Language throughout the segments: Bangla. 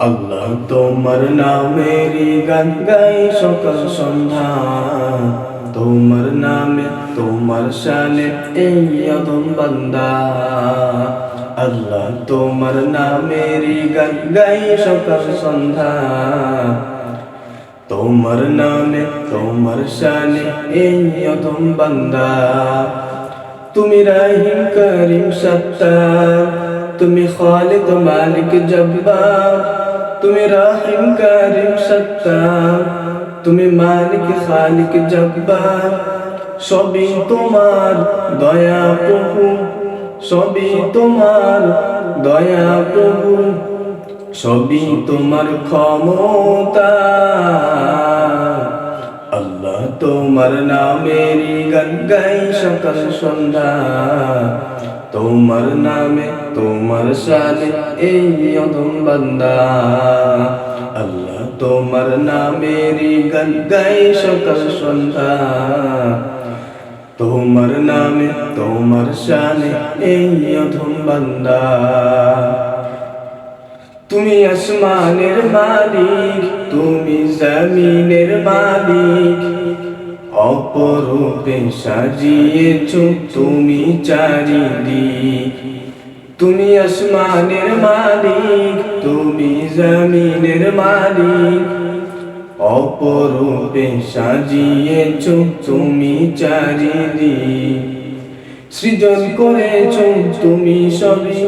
আল্লাহ তোমার নামেরই গান গাই সকাল সন্ধ্যা। তোমার নামে, তোমার শানে এই অদম বান্দা। আল্লাহ তোমার নামেরই গান গাই সকাল সন্ধ্যা। তোমার নামে, তোমার শানে এই অদম বান্দা। তুমি রাহিম, করিম, সত্তার। তুমি খালিক মালিক, জব্বার। তুমি রাহিম করিম সত্তার তুমি মালিক খালিক জব্বার সবই তোমার দয়া প্রভু সবই তোমার দয়া প্রভু সবই তোমার ক্ষমতা আল্লাহ তোমার নামেরই গান গাই সকাল সন্ধ্যা তোমার নামে, তোমার শানে এই অদম বান্দা। আল্লাহ তোমার নামেরই গান গাই সকাল সন্ধ্যা। তোমার নামে, তোমার শানে এই অধম বান্দা। তুমি আসমানের মালিক, তুমি জমিনের মালিক। অপরূপে সাজিয়েছ তুমি চারিদি তুমি আসমানের মালিক, তুমি জমিনের মালিক। অপরূপে সাজিয়েছ তুমি চারিদি সৃজন করেছ তুমি সবই,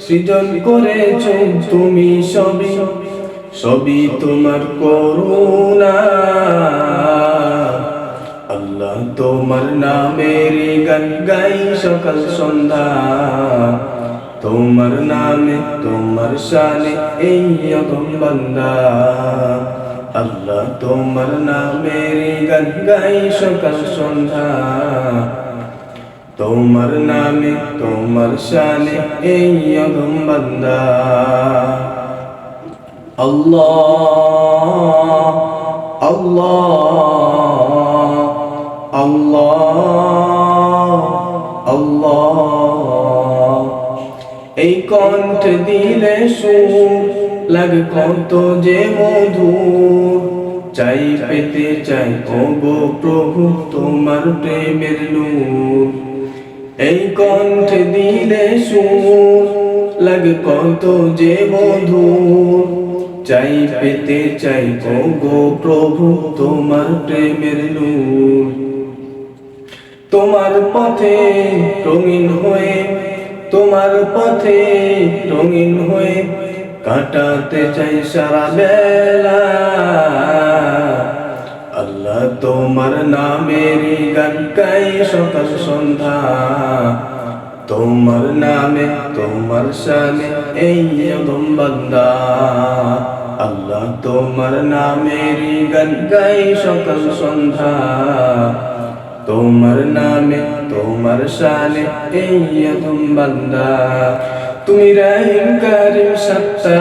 সৃজন করেছ তুমি সবই। সবই তোমার করুণা। গান গাই সকাল সন্ধ্যা। তোমার নামে, তোমার শানে এই অগম বান্দা। আল্লাহ তোমার নামের গান গাই সকাল সন্ধ্যা। তোমার নামে, তোমার শানে এই অগম বান্দা। আল্লাহ আল্লাহ আল্লাহ। আল্লাহ। এই কণ্ঠ দিলে সুর, লাগে কত যে মধুর। চাই পেতে চাই গো প্রভু, তোমার প্রেমের নূর। এই কণ্ঠ দিলে সুর, লাগে কত যে মধুর। চাই পেতে চাই গো প্রভু, তোমার প্রেমের নূর। তোমার পথে রঙিন হয়ে, তোমার পথে রঙিন হয়ে কাটাতে চাই সারা বেলা। আল্লাহ তোমার নামের গান গাই সকাল সন্ধ্যা। তোমার নামে, তোমার শানে এই বান্দা। আল্লাহ তোমার নামের গান গাই সকাল সন্ধ্যা। তোমার নামে, তোমার শানে, এই অদম বান্দা। তুমি রহিম, করিম, সত্তা।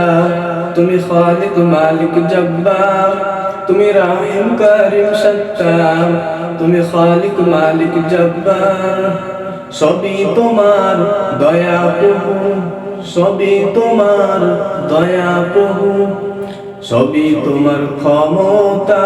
তুমি খালিক মালিক, জব্বার। তুমি রহিম, করিম, সত্তা। তুমি খালিক মালিক, জব্বার। সবই তোমার দয়া প্রভু। সবই তোমার দয়া প্রভু। সবই তোমার ক্ষমতা।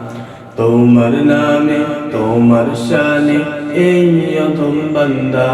তোমার নামে তোমার শানে এই অধম বান্দা।